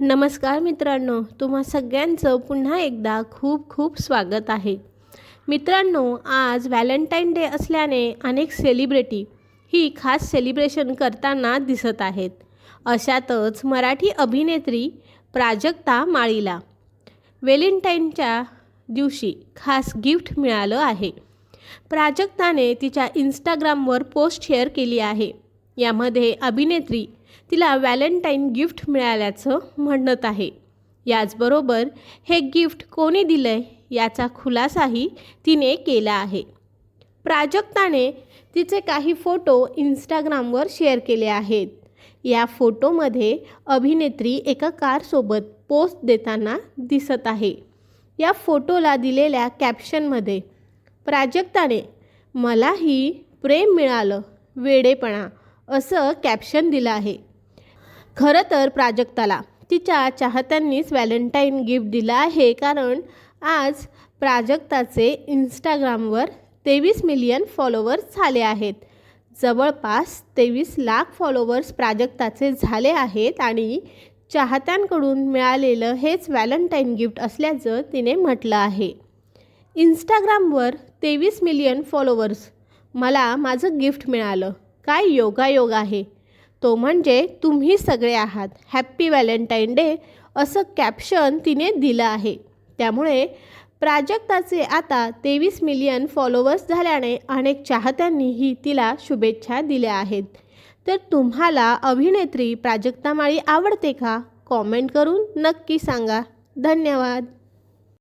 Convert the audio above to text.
नमस्कार मित्रांनो तुम्हा सगळ्यांचं पुन्हा एकदा खूप खूप स्वागत आहे. मित्रांनो आज व्हॅलेंटाईन डे असल्याने अनेक सेलिब्रिटी ही खास सेलिब्रेशन करताना दिसत आहेत. अशातच मराठी अभिनेत्री प्राजक्ता माळीला व्हॅलेंटाईनच्या दिवशी खास गिफ्ट मिळालं आहे. प्राजक्ताने तिच्या इंस्टाग्रामवर पोस्ट शेअर केली आहे. यामध्ये अभिनेत्री तिला व्हॅलेंटाईन गिफ्ट मिळाल्याचं म्हणत आहे. याचबरोबर हे गिफ्ट कोणी दिलं आहे याचा खुलासाही तिने केला आहे. प्राजक्ताने तिचे काही फोटो इंस्टाग्रामवर शेअर केले आहेत. या फोटोमध्ये अभिनेत्री एका कारसोबत पोस्ट देताना दिसत आहे. या फोटोला दिलेल्या कॅप्शनमध्ये प्राजक्ताने मलाही प्रेम मिळालं वेडेपणा असं कॅप्शन दिलं आहे. खरं तर प्राजक्ताला तिच्या चाहत्यांनीच व्हॅलेंटाईन गिफ्ट दिलं आहे कारण आज प्राजक्ताचे इंस्टाग्रामवर तेवीस मिलियन फॉलोवर्स झाले आहेत. जवळपास तेवीस लाख फॉलोवर्स प्राजक्ताचे झाले आहेत आणि चाहत्यांकडून मिळालेलं हेच व्हॅलेंटाईन गिफ्ट असल्याचं तिने म्हटलं आहे. इंस्टाग्रामवर तेवीस मिलियन फॉलोवर्स मला माझं गिफ्ट मिळालं. काय योगायोग आहे? तो म्हणजे तुम्ही सगळे आहात. हॅप्पी व्हॅलेंटाईन डे असं कॅप्शन तिने दिलं आहे. त्यामुळे प्राजक्ताचे आता तेवीस मिलियन फॉलोवर्स झाल्याने अनेक चाहत्यांनीही तिला शुभेच्छा दिल्या आहेत. तर तुम्हाला अभिनेत्री प्राजक्ता माळी आवडते का? कॉमेंट करून नक्की सांगा. धन्यवाद.